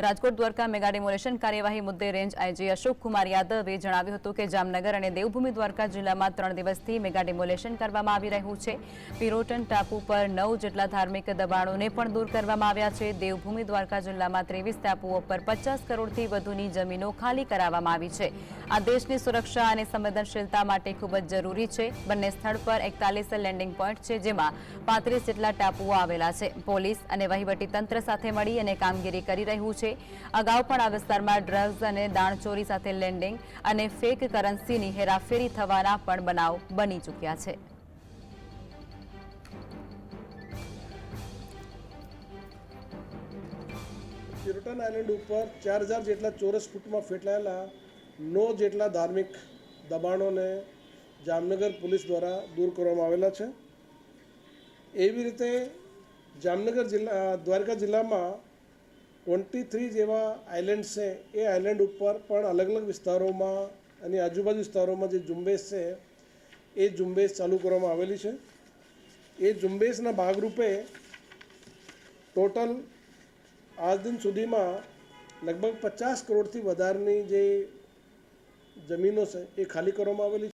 Rajkot Dwarka mega demolition કાર્યવાહી મુદ્દે range IG Ashok Kumar યાદવે જણાવ્યું હતું કે જામનગર અને દેવભૂમિ દ્વારકા જિલ્લામાં ત્રણ દિવસથી મેગા ડિમોલેશન કરવામાં આવી રહ્યું છે. પિરોટન ટાપુ પર નવ જેટલા ધાર્મિક દબાણોને પણ દૂર કરવામાં આવ્યા છે. દેવભૂમિ દ્વારકા જિલ્લામાં ત્રેવીસ ટાપુઓ પર પચાસ કરોડથી વધુની જમીનો ખાલી કરાવવામાં આવી છે. આ દેશની સુરક્ષા અને સંવેદનશીલતા માટે ખૂબ જ જરૂરી છે. બંને સ્થળ પર એકતાલીસ લેન્ડિંગ પોઈન્ટ છે જેમાં પાંત્રીસ જેટલા ટાપુઓ આવેલા છે. પોલીસ અને વહીવટી તંત્ર સાથે મળી અને કામગીરી કરી રહ્યું અગાઉ પણ આ વિસ્તારમાં ડ્રગ્સ અને દાણચોરી સાથે લેન્ડિંગ અને ફેક કરન્સીની હેરાફેરી થવાના પણ બનાવ બની ચૂક્યા છે. પિરોટન આઇલેન્ડ ઉપર ચાર હજાર જેટલા ચોરસ ફૂટમાં ફેટલાયેલા નો જેટલા ધાર્મિક દબાણોને જામનગર પોલીસ દ્વારા દૂર કરવામાં આવેલા છે. એવી રીતે જામનગર જિલ્લા, દ્વારકા જિલ્લામાં ટ્વેન્ટી થ્રી જેવા આઇલેન્ડ છે, એ આઇલેન્ડ ઉપર પણ અલગ અલગ વિસ્તારોમાં અને આજુબાજુ વિસ્તારોમાં જે ઝુંબેશ છે, એ ઝુંબેશ ચાલુ કરવામાં આવેલી છે. એ ઝુંબેશના ભાગરૂપે ટોટલ આજ દિન સુધીમાં લગભગ પચાસ કરોડથી વધારની જે જમીનો છે, એ ખાલી કરવામાં આવેલી